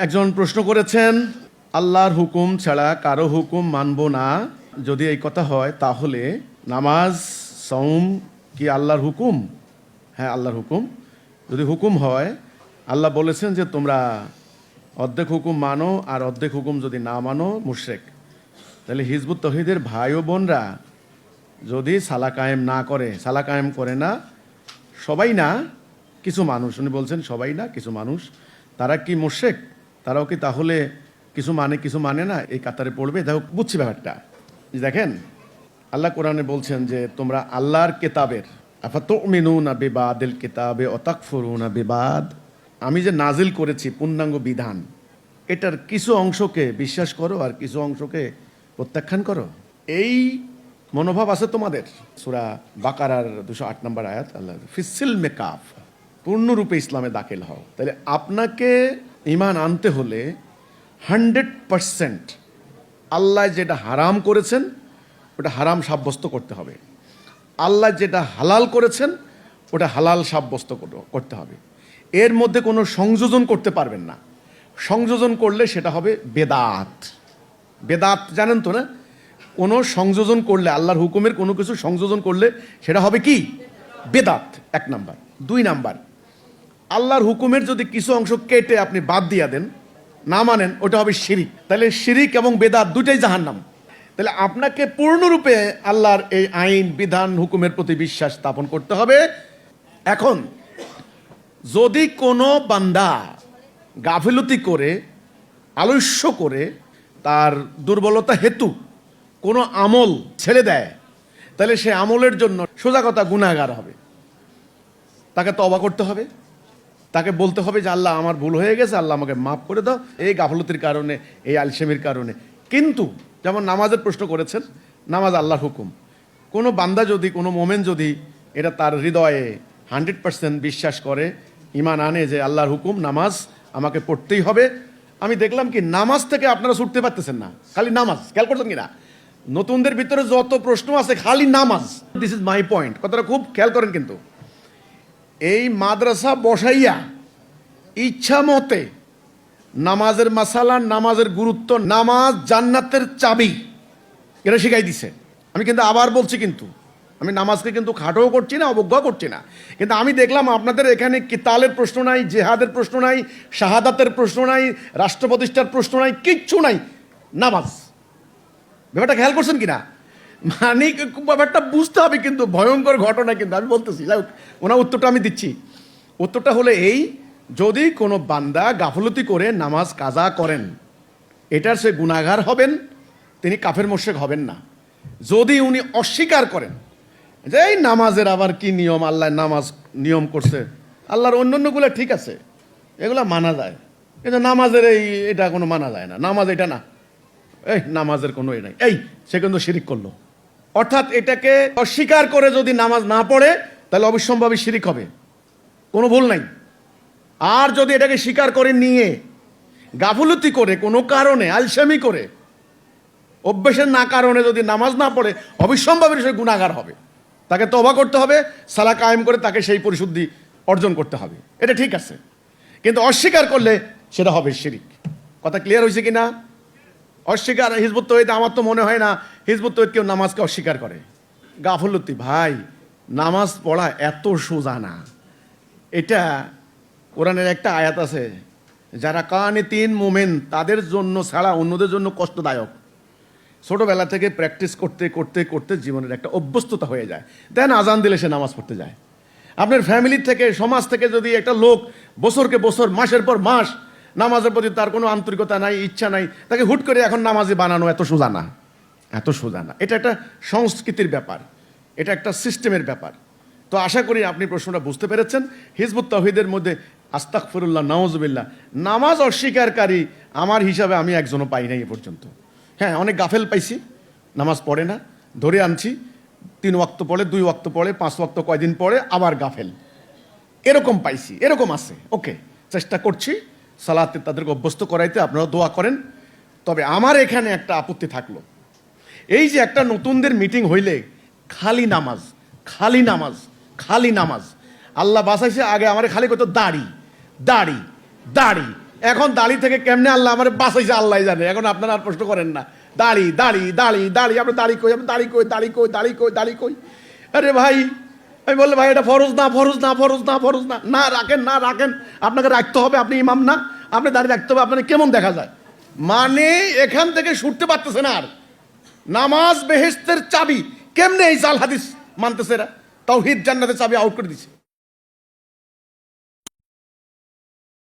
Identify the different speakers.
Speaker 1: একজন প্রশ্ন করেছেন, আল্লাহর হুকুম ছাড়া কারও হুকুম মানব না। যদি এই কথা হয়, তাহলে নামাজ সৌম কি আল্লাহর হুকুম? হ্যাঁ আল্লাহর হুকুম। যদি হুকুম হয়, আল্লাহ বলেছেন যে, তোমরা অর্ধেক হুকুম মানো আর অর্ধেক হুকুম যদি না মানো, মুশরেক। তাহলে হিজবুত তহিদের ভাই ও বোনরা যদি সালা কায়েম না করে, সালা কায়েম করে না, সবাই না, কিছু মানুষ। উনি বলছেন, সবাই না, কিছু মানুষ। তারা কি মোশেক তারাও কি তাহলে কিছু মানে কিছু মানে না এই কাতারে পড়বে? দেখো, বুঝছি ব্যাপারটা। দেখেন, আল্লাহ কোরআনে বলছেন যে, তোমরা আল্লাহর কেতাবের আফাত মিনু না বেবাদ এল কেতাবে অতাক না বেবাদ। আমি যে নাজিল করেছি পূর্ণাঙ্গ বিধান, এটার কিছু অংশকে বিশ্বাস করো আর কিছু অংশকে প্রত্যাখ্যান করো। এই মনোভাব আছে তোমাদের। সুরা বাকারার দুশো আট নম্বর আয়াত, আল্লাহ ফিসিল মেকাফ পূর্ণরূপে ইসলামে দাখিল হও। তাহলে আপনাকে ইমান আনতে হলে হান্ড্রেড পারসেন্ট আল্লাহ যেটা হারাম করেছেন, ওটা হারাম সাব্যস্ত করতে হবে। আল্লাহ যেটা হালাল করেছেন, ওটা হালাল সাব্যস্ত করতে হবে। এর মধ্যে কোনো সংযোজন করতে পারবেন না। সংযোজন করলে সেটা হবে বেদাত। বেদাত জানেন তো না? কোনো সংযোজন করলে, আল্লাহর হুকুমের কোনো কিছু সংযোজন করলে সেটা হবে কি? বেদাত, এক নাম্বার। দুই নাম্বার আল্লাহর হুকুমের যদি কিছু অংশ কেটে আপনি বাদ দিয়া দেন, না মানেন, ওটা হবে শিরিক। তাহলে শিরিক এবং বেদাত দুটাই জাহান্নাম। তাহলে আপনাকে পূর্ণরূপে আল্লাহর এই আইন, বিধান, হুকুমের প্রতি বিশ্বাস স্থাপন করতে হবে। এখন, যদি কোনো বান্দা গাফিলতি করে, আলস্য করে, তার দুর্বলতা হেতু কোনো আমল ছেড়ে দেয়, তাহলে সে আমলের জন্য সোজা কথা গুণাগার হবে। তাকে তবা করতে হবে। তাকে বলতে হবে যে, আল্লাহ, আমার ভুল হয়ে গেছে, আল্লাহ আমাকে মাফ করে দাও এই গাফলতির কারণে, এই আলসেমির কারণে। কিন্তু যেমন নামাজের প্রশ্ন করেছেন, নামাজ আল্লাহর হুকুম। কোনো বান্দা যদি, কোনো মোমেন যদি এটা তার হৃদয়ে হান্ড্রেড পার্সেন্ট বিশ্বাস করে ইমান আনে যে আল্লাহর হুকুম, নামাজ আমাকে পড়তেই হবে। আমি দেখলাম কি, নামাজ থেকে আপনারা ছুটতে পারতেছেন না, খালি নামাজ, খেয়াল করছেন কিনা? নতুনদের ভিতরে যত প্রশ্ন আছে, খালি নামাজ। দিস ইজ মাই পয়েন্ট কথাটা খুব খেয়াল করেন কিন্তু। এই মাদ্রাসা বসাইয়া ইচ্ছা মতে নামাজের মাসালা, নামাজের গুরুত্ব, নামাজ জান্নাতের চাবি এটা শিখাই দিছে। আমি কিন্তু আবার বলছি কিন্তু, আমি নামাজকে কিন্তু খাটোও করছি না, অবজ্ঞা করছি না। কিন্তু আমি দেখলাম আপনাদের এখানে কিতালের প্রশ্ন নাই, জেহাদের প্রশ্ন নাই, শাহাদাতের প্রশ্ন নাই রাষ্ট্র প্রতিষ্ঠার প্রশ্ন নাই, কিচ্ছু নাই। নামাজ। ব্যাপারটা খেয়াল করছেন কিনা? মানে ব্যাপারটা বুঝতে হবে কিন্তু, ভয়ঙ্কর ঘটনা কিন্তু, আমি বলতেছি। যাই ওনার উত্তরটা আমি দিচ্ছি। উত্তরটা হলে এই, যদি কোনো বান্দা গাফলতি করে নামাজ কাজা করেন, এটার সে গুণাগার হবেন, তিনি কাফের মোশেক হবেন না। যদি উনি অস্বীকার করেন, যে এই নামাজের আবার কি নিয়ম, আল্লাহ নামাজ নিয়ম করছে, আল্লাহর অন্য অন্যগুলো ঠিক আছে, এগুলা মানা যায়। কিন্তু নামাজের এই, এটা কোনো মানা যায় না, নামাজ এটা না। এই, নামাজের কোনো এ নাই। এই, সে কিন্তু শিরিক করল। অর্থাৎ এটাকে অস্বীকার করে যদি নামাজ না পড়ে, তাহলে অবশ্যম্ভাবী শিরিক হবে। কোনো ভুল নাই। আর যদি এটাকে স্বীকার করে নিয়ে, গাফুলতি করে, কোনো কারণে, আলসামি করে, অভ্যেসের না কারণে যদি নামাজ না পড়ে, অবিসম্ভাবী সে গুণাগার হবে। তাকে তবা করতে হবে সালা কায়েম করে তাকে সেই পরিশুদ্ধি অর্জন করতে হবে। এটা ঠিক আছে। কিন্তু অস্বীকার করলে সেটা হবে শিরিক। কথা ক্লিয়ার হয়েছে কি না অস্বীকার, হিজবুত তহিদ আমার তো মনে হয় না, হিজবুত তহিদ কেউ নামাজকে অস্বীকার করে। গাফলতি ভাই, নামাজ পড়া এত সোজা না। এটা কোরআনের একটা আয়াত আছে, যারা কানে তিন মোমেন, তাদের জন্য ছাড়া অন্যদের জন্য কষ্টদায়ক। ছোটোবেলা থেকে প্র্যাকটিস করতে করতে করতে জীবনের একটা অভ্যস্ততা হয়ে যায়। দেন আজান দিলে সে নামাজ পড়তে যায়। আপনার ফ্যামিলির থেকে, সমাজ থেকে যদি একটা লোক বছরকে বছর, মাসের পর মাস নামাজের প্রতি তার কোনো আন্তরিকতা নাই, ইচ্ছা নাই, তাকে হুট করে এখন নামাজে বানানো এত সোজা না, এত সোজা না। এটা একটা সংস্কৃতির ব্যাপার, এটা একটা সিস্টেমের ব্যাপার। তো আশা করি আপনি প্রশ্নটা বুঝতে পেরেছেন। হিজবুত তহিদের মধ্যে আস্তাক ফিরুল্লাহ নওয়াজবিল্লাহ নামাজ অস্বীকারী আমার হিসাবে আমি একজনও পাই নাই এ পর্যন্ত। হ্যাঁ অনেক গাফেল পাইছি, নামাজ পড়ে না, ধরে আনছি, তিন ওয়াক্ত পড়ে, দুই ওয়াক্ত পড়ে, পাঁচ ওয়াক্ত কয়দিন পড়ে, আবার গাফেল। এরকম পাইছি, এরকম আছে, ওকে, চেষ্টা করছি। সালাতে তাদেরকে অভ্যস্ত করাইতে আপনারা দোয়া করেন। তবে আমার এখানে একটা আপত্তি থাকল। এই যে একটা নতুনদের মিটিং হইলে খালি নামাজ খালি নামাজ খালি নামাজ। আল্লাহ বাসাইছে আগে আমার খালি কত দাড়ি দাড়ি দাড়ি। এখন দাড়ি থেকে কেমনে আল্লাহ আমার বাঁচাইছে, আল্লাহ জানে। এখন আপনারা আর প্রশ্ন করেন না। দাড়ি দাড়ি দাড়ি দাড়ি, আপনি দাড়ি কই, আপনি দাড়ি কই দাড়ি কই দাড়ি কই দাড়ি কই। আরে ভাই আমি বললে ভাই, এটা ফরজ না ফরজ না ফরজ না ফরজ না। না, রাখেন না, রাখেন। আপনাকে রাখতে হবে, আপনি ইমাম না। আপনি দাঁড়িয়ে রাখতে হবে, আপনাকে কেমন দেখা যায়? মানে এখান থেকে ছুটতে পারতেছে না আর। নামাজ বেহেস্তের চাবি। কেমনে এই জাল হাদিস মানতেছে এরা? তাও হিদ জান্নাতের চাবি আউট করে দিছে।